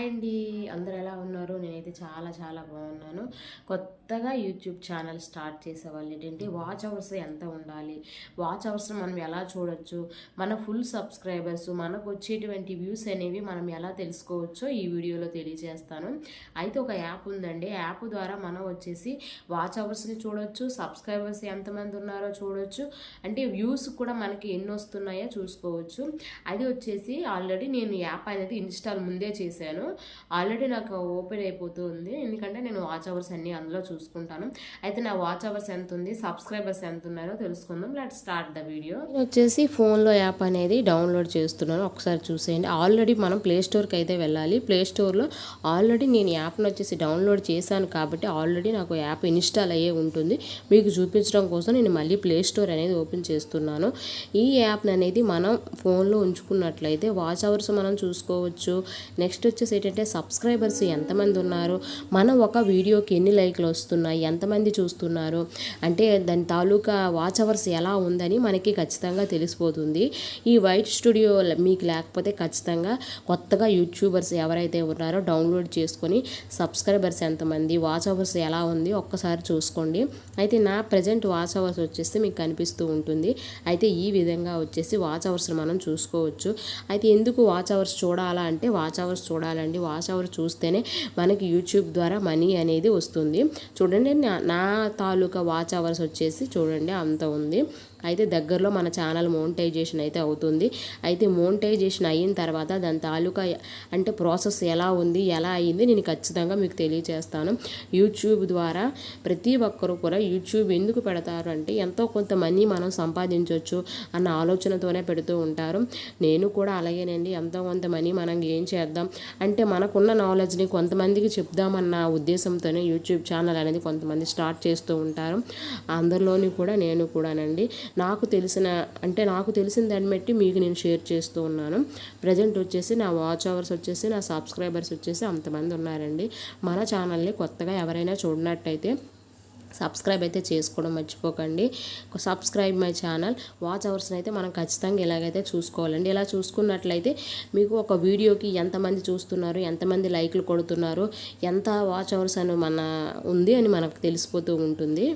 Hi అండి. అందరు ఎలా ఉన్నారు? నేనైతే చాలా చాలా బాగున్నాను. కొత్తగా యూట్యూబ్ ఛానల్ స్టార్ట్ చేసే వాళ్ళు ఏంటంటే వాచ్ అవర్స్ ఎంత ఉండాలి? వాచ్ అవర్స్ మనం ఎలా చూడొచ్చు? మన ఫుల్ సబ్స్క్రైబర్స్ మనకు వచ్చేటువంటి వ్యూస్ అనేవి మనం ఎలా తెలుసుకోవచ్చో ఈ వీడియోలో తెలియజేస్తాను. అయితే ఒక యాప్ ఉందండి. యాప్ ద్వారా మనం వచ్చేసి వాచ్ అవర్స్ని చూడొచ్చు సబ్స్క్రైబర్స్ ఎంతమంది ఉన్నారో చూడొచ్చు అంటే వ్యూస్ కూడా మనకి ఎన్ని వస్తున్నాయో చూసుకోవచ్చు. అది వచ్చేసి ఆల్రెడీ నేను యాప్ అనేది ఇన్స్టాల్ ముందే చేశాను. ఆల్రెడీ నాకు ఓపెన్ అయిపోతుంది ఎందుకంటే నేను వాచ్ అవర్స్ అన్ని అందులో చూసుకుంటాను. అయితే నా వాచ్ అవర్స్ ఎంత ఉంది సబ్స్క్రైబర్స్ ఎంత ఉన్నారో తెలుసుకుందాం. Let start the video. నేను వచ్చేసి ఫోన్లో యాప్ అనేది డౌన్లోడ్ చేస్తున్నాను. ఒకసారి చూసేయండి. ఆల్రెడీ మనం ప్లే స్టోర్కి అయితే వెళ్ళాలి. ప్లే స్టోర్లో ఆల్రెడీ నేను యాప్ను వచ్చేసి డౌన్లోడ్ చేశాను కాబట్టి ఆల్రెడీ నాకు యాప్ ఇన్స్టాల్ అయ్యే ఉంటుంది. మీకు చూపించడం కోసం నేను మళ్ళీ ప్లే స్టోర్ అనేది ఓపెన్ చేస్తున్నాను. ఈ యాప్ అనేది మనం ఫోన్లో ఉంచుకున్నట్లయితే వాచ్ అవర్స్ మనం చూసుకోవచ్చు. నెక్స్ట్ వచ్చేసి ఏంటంటే సబ్స్క్రైబర్స్ ఎంతమంది ఉన్నారు? మనం ఒక వీడియోకి ఎన్ని లైక్లు వస్తున్నాయి? ఎంతమంది చూస్తున్నారు? అంటే దాని తాలూకా వాచ్ అవర్స్ ఎలా ఉందని మనకి ఖచ్చితంగా తెలిసిపోతుంది. ఈ వైట్ స్టూడియో మీకు లేకపోతే ఖచ్చితంగా కొత్తగా యూట్యూబర్స్ ఎవరైతే ఉన్నారో డౌన్లోడ్ చేసుకొని సబ్స్క్రైబర్స్ ఎంతమంది వాచ్ అవర్స్ ఎలా ఉంది ఒక్కసారి చూసుకోండి. అయితే నా ప్రజెంట్ వాచ్ అవర్స్ వచ్చేసి మీకు కనిపిస్తూ ఉంటుంది. అయితే ఈ విధంగా వచ్చేసి వాచ్ అవర్స్ మనం చూసుకోవచ్చు. అయితే ఎందుకు వాచ్ అవర్స్ చూడాలా అంటే వాచ్ అవర్స్ చేసుకోండి వాచ్ అవర్ చూస్తేనే మనకి యూట్యూబ్ ద్వారా మనీ అనేది వస్తుంది. చూడండి నా- నా తాలూకా వాచ్ అవర్స్ వచ్చేసి చూడండి అంత ఉంది. అయితే దగ్గరలో మన ఛానల్ మోనిటైజేషన్ అయితే అవుతుంది. అయితే మోనిటైజేషన్ అయిన తర్వాత దాని తాలూకా అంటే ప్రాసెస్ ఎలా ఉంది ఎలా అయింది నేను ఖచ్చితంగా మీకు తెలియజేస్తాను. యూట్యూబ్ ద్వారా ప్రతి ఒక్కరు కూడా యూట్యూబ్ ఎందుకు పెడతారు అంటే ఎంతో కొంత మనీ మనం సంపాదించవచ్చు అన్న ఆలోచనతోనే పెడుతూ ఉంటారు. నేను కూడా అలాగేనండి ఎంతో కొంత మనీ మనం ఏం చేద్దాం అంటే మనకున్న నాలెడ్జ్ని కొంతమందికి చెప్దామన్న ఉద్దేశంతోనే యూట్యూబ్ ఛానల్ అనేది కొంతమంది స్టార్ట్ చేస్తూ ఉంటారు. అందరిలోని కూడా నేను కూడానండి. నాకు తెలిసిన అంటే నాకు తెలిసిన దాన్ని బట్టి మీకు నేను షేర్ చేస్తూ ఉన్నాను. ప్రజెంట్ వచ్చేసి నా వాచ్ అవర్స్ వచ్చేసి నా సబ్స్క్రైబర్స్ వచ్చేసి అంతమంది ఉన్నారండి. మన ఛానల్ని కొత్తగా ఎవరైనా చూడనట్టయితే సబ్స్క్రైబ్ అయితే చేసుకోవడం మర్చిపోకండి. Subscribe my channel. వాచ్ అవర్స్ని అయితే మనం ఖచ్చితంగా ఇలాగైతే చూసుకోవాలండి. ఇలా చూసుకున్నట్లయితే మీకు ఒక వీడియోకి ఎంతమంది చూస్తున్నారు ఎంతమంది లైక్లు కొడుతున్నారు ఎంత వాచ్ అవర్స్ అని మన ఉంది అని మనకు తెలిసిపోతూ ఉంటుంది.